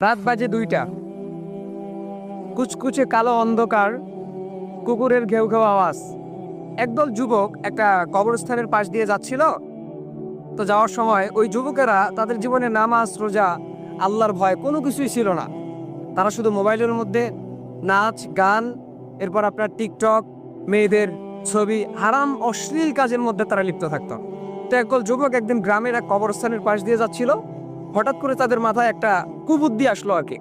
রাত বাজে দুইটা। কুচকুচে কালো অন্ধকার, কুকুরের ঘেউ ঘেউ আওয়াজ। একদল যুবক একটা কবরস্থানের পাশ দিয়ে যাচ্ছিল। তো যাওয়ার সময় ওই যুবকেরা তাদের জীবনে নামাজ, রোজা, আল্লাহর ভয় কোনো কিছুই ছিল না। তারা শুধু মোবাইলের মধ্যে নাচ, গান, এরপর আপনার টিকটক, মেয়েদের ছবি, হারাম, অশ্লীল কাজের মধ্যে তারা লিপ্ত থাকত। তো একদল যুবক একদিন গ্রামের এক কবরস্থানের পাশ দিয়ে যাচ্ছিল। হঠাৎ করে তাদের মাথায় একটা কুবুদ্ধি আসলো আর কি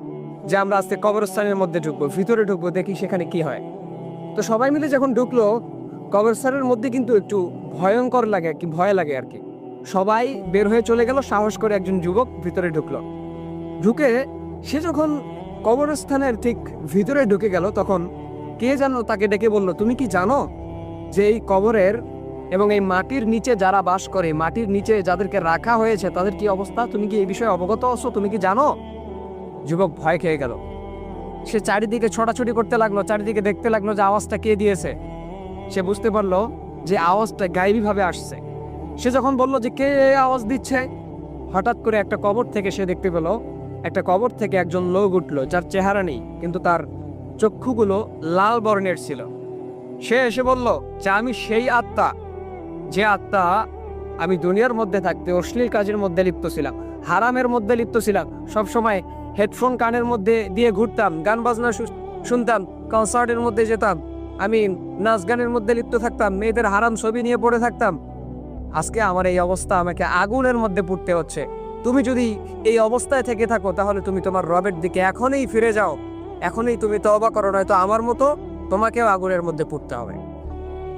যে আমরা আজকে কবরস্থানের মধ্যে ঢুকবো, ভিতরে ঢুকবো, দেখি সেখানে কি হয়। তো সবাই মিলে যখন ঢুকলো, কবরস্থানের মধ্যে কিন্তু একটু ভয়ঙ্কর লাগে কি, ভয় লাগে আর কি। সবাই বের হয়ে চলে গেল, সাহস করে একজন যুবক ভিতরে ঢুকলো। ঢুকে সে যখন কবরস্থানের ঠিক ভিতরে ঢুকে গেল, তখন কে যেন তাকে ডেকে বলল, তুমি কি জানো যে এই কবরের এবং এই মাটির নিচে যারা বাস করে, মাটির নিচে যাদেরকে রাখা হয়েছে, তাদের কি অবস্থা? তুমি কি এই বিষয়ে অবগত আছো? তুমি কি জানো? যুবক ভয় খেয়ে গেল। সে চারিদিকে ছোটাছুটি করতে লাগল, চারিদিকে দেখতে লাগল যে আওয়াজটা কে দিয়েছে। সে বুঝতে পারল যে আওয়াজটা গায়েবীভাবে আসছে। সে যখন বলল যে কে আওয়াজ দিচ্ছে, হঠাৎ করে একটা কবর থেকে সে দেখতে পেল, একটা কবর থেকে একজন লোক উঠল, যার চেহারা নেই, কিন্তু তার চক্ষুগুলো লাল বর্ণের ছিল। সে এসে বলল, যে আমি সেই আত্মা। যে আত্মা আমি দুনিয়ার মধ্যে থাকতে অশ্লীল কাজের মধ্যে লিপ্ত ছিলাম, হারামের মধ্যে লিপ্ত ছিলাম সব সময় হেডফোন কানের মধ্যে দিয়ে ঘুরতাম, গান বাজনা শুনতাম কনসার্টের মধ্যে যেতাম, আমি নাচ গানের মধ্যে লিপ্ত থাকতাম, মেয়েদের হারাম ছবি নিয়ে পড়ে থাকতাম। আজকে আমার এই অবস্থা আমাকে আগুনের মধ্যে পড়তে হচ্ছে। তুমি যদি এই অবস্থায় থেকে থাকো, তাহলে তুমি তোমার রবের দিকে এখনই ফিরে যাও। এখনই তুমি তবা করো, নয়তো আমার মতো তোমাকেও আগুনের মধ্যে পড়তে হবে।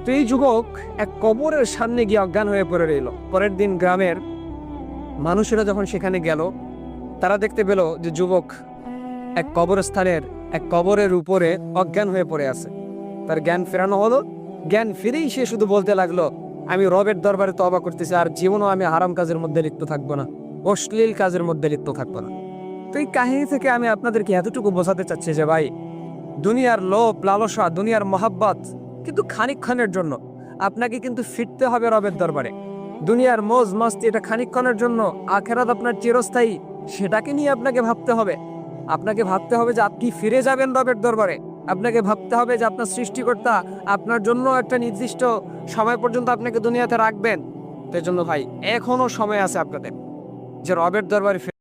তো এই যুবক এক কবরের সামনে গিয়ে অজ্ঞান হয়ে পড়ে রইল। পরের দিন গ্রামের মানুষেরা যখন সেখানে গেল, তারা দেখতে পেল যে যুবক এক কবরস্থানের, এক কবরের উপরে অজ্ঞান হয়ে পড়ে আছে। তার জ্ঞান ফেরানো হলো। জ্ঞান ফিরেই সে শুধু বলতে লাগল, আমি রবের দরবারে তবা করতেছি, আর জীবনও আমি হারাম কাজের মধ্যে লিপ্ত থাকব না, অশ্লীল কাজের মধ্যে লিপ্ত থাকব না। তো এই কাহিনী থেকে আমি আপনাদেরকে এতটুকু বোঝাতে চাচ্ছি যে, ভাই, দুনিয়ার লোভ, লালসা, দুনিয়ার মহাব্বত কিন্তু খানিকক্ষণের জন্য। আপনাকে কিন্তু ফিরতে হবে রবের দরবারে। দুনিয়ার মোজ মস্তি এটা খানিকক্ষণের জন্য, আখেরাত আপনার চিরস্থায়ী, সেটাকে নিয়ে আপনাকে ভাবতে হবে। আপনাকে ভাবতে হবে যে আপনি ফিরে যাবেন রবের দরবারে। আপনাকে ভাবতে হবে যে আপনার সৃষ্টিকর্তা আপনার জন্য একটা নির্দিষ্ট সময় পর্যন্ত আপনাকে দুনিয়াতে রাখবেন। তো জন্য ভাই, এখনও সময় আছে আপনাদের, যে রবের দরবারে